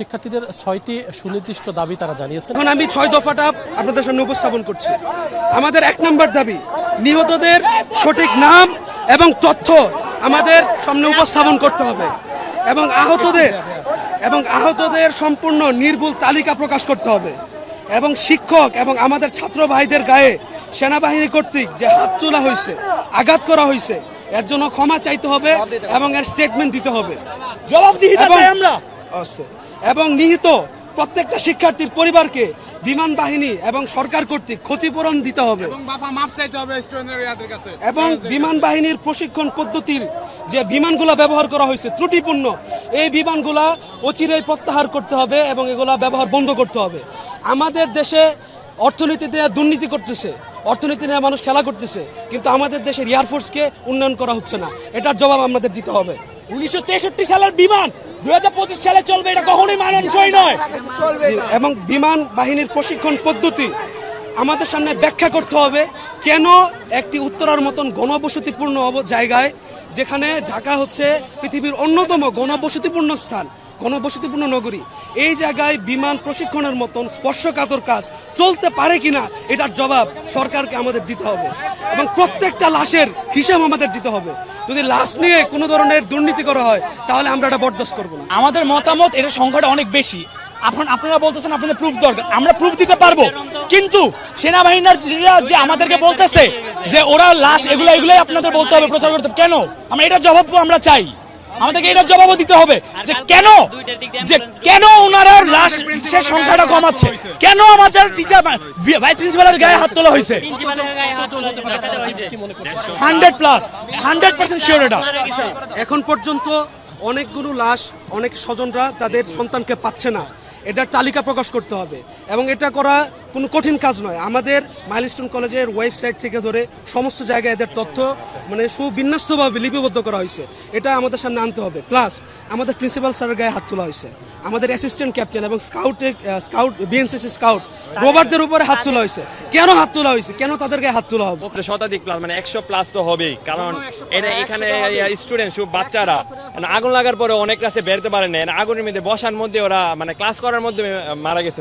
শিক্ষার্থীদের ছয়টি সুনির্দিষ্ট দাবি তারা জানিয়েছেন। এখন আমি ছয় দফাটা আপনাদের সামনে উপস্থাপন করছি। আমাদের এক নম্বর দাবি নিহতদের সঠিক নাম এবং তথ্য আমাদের সামনে উপস্থাপন করতে হবে এবং আহতদের এবং আহতদের সম্পূর্ণ নির্ভুল তালিকা প্রকাশ করতে হবে এবং শিক্ষক এবং আমাদের ছাত্র ভাইদের গায়ে সেনাবাহিনী কর্তৃক যে হাত তোলা হয়েছে আঘাত করা হয়েছে এর জন্য ক্ষমা চাইতে হবে এবং এর স্টেটমেন্ট দিতে হবে। জবাবদিহিতা এবং- আমরা। এবং নিহিত প্রত্যেকটা শিক্ষার্থীর পরিবারকে বিমান বাহিনী এবং সরকার কর্তৃক ক্ষতিপূরণ দিতে হবে। এবং বিমান বাহিনীর প্রশিক্ষণ পদ্ধতির যে বিমানগুলা ব্যবহার করা হয়েছে ত্রুটিপূর্ণ এই বিমানগুলা অচিরেই প্রত্যাহার করতে হবে এবং এগুলা ব্যবহার বন্ধ করতে হবে। আমাদের দেশে অর্থনীতিতে দুর্নীতি করতেছে অর্থনীতি নিয়ে মানুষ খেলা করতেছে কিন্তু আমাদের দেশের এয়ারফোর্সকে উন্নয়ন করা হচ্ছে না। এটার জবাব আমাদের দিতে হবে। উনিশশো তেষট্টি সালের বিমান দু হাজার পঁচিশ সালে চলবে, এটা কখনোই মানানসই নয়। এবং বিমান বাহিনীর প্রশিক্ষণ পদ্ধতি, আমাদের সামনে ব্যাখ্যা করতে হবে, কেন একটি উত্তরার মতন ঘনবসতিপূর্ণ জায়গায়, যেখানে ঢাকা হচ্ছে পৃথিবীর অন্যতম ঘনবসতিপূর্ণ স্থান। ঘনবসতিপূর্ণ নগরী। এই জায়গায় বিমান প্রশিক্ষণের মতন স্পর্শকাতর কাজ চলতে পারে কিনা এটার জবাব সরকারকে আমাদের দিতে হবে এবং প্রত্যেকটা লাশের হিসাব আমাদের দিতে হবে। যদি লাশ নিয়ে কোনো ধরনের দুর্নীতি করা হয়, তাহলে আমরা এটা বরদাস্ত করব না। আমাদের মতামত, এটা সংখ্যাটা অনেক বেশি। এখন আপনারা বলতেছেন আপনাদের প্রুফ দরকার। আমরা প্রুফ দিতে পারব। কিন্তু সেনাবাহিনীরা যে আমাদেরকে বলতেছে যে ওরা লাশ এগুলো এগুলোই আপনাদের বলতে হবে, প্রচার করতে। কেন? আমরা এটার জবাব আমরা চাই। আমাদেরকে এটার জবাবও দিতে হবে যে কেন? যে কেন ওনারা লাশ সে সংখ্যাটা কমাচ্ছে? কেন আমাদের টিচার ভাইস প্রিন্সিপালের গায়ে হাত তোলা হয়েছে? Hundred plus hundred percent sure এটা। এখন পর্যন্ত অনেকগুলো লাশ অনেক স্বজনরা তাদের সন্তানকে পাচ্ছে না। এটার তালিকা প্রকাশ করতে হবে। এবং এটা করা কোনো কঠিন কাজ নয়। আমাদের মাইলস্টোন কলেজের ওয়েবসাইট থেকে ধরে সমস্ত জায়গায় এদের তথ্য মানে সুবিন্যস্তভাবে লিপিবদ্ধ করা হয়েছে। এটা আমাদের সামনে আনতে হবে। প্লাস আমাদের প্রিন্সিপাল স্যারের গায়ে হাত তোলা হয়েছে। আমাদের অ্যাসিস্ট্যান্ট ক্যাপ্টেন এবং স্কাউটে স্কাউট বিএনসিসি স্কাউট রোবারদের উপরে হাত তোলা হয়েছে। কেন হাত তোলা হয়েছে? কেন তাদের গায়ে হাত তোলা হবে? শতাধিক প্লাস মানে একশো প্লাস তো হবেই। কারণ এটা এখানে স্টুডেন্ট সব বাচ্চারা মানে আগুন লাগার পরে অনেক ক্লাসে বেরোতে পারে না আগুনের মধ্যে বসার মধ্যে ওরা মানে ক্লাস করার মধ্যে মারা গেছে।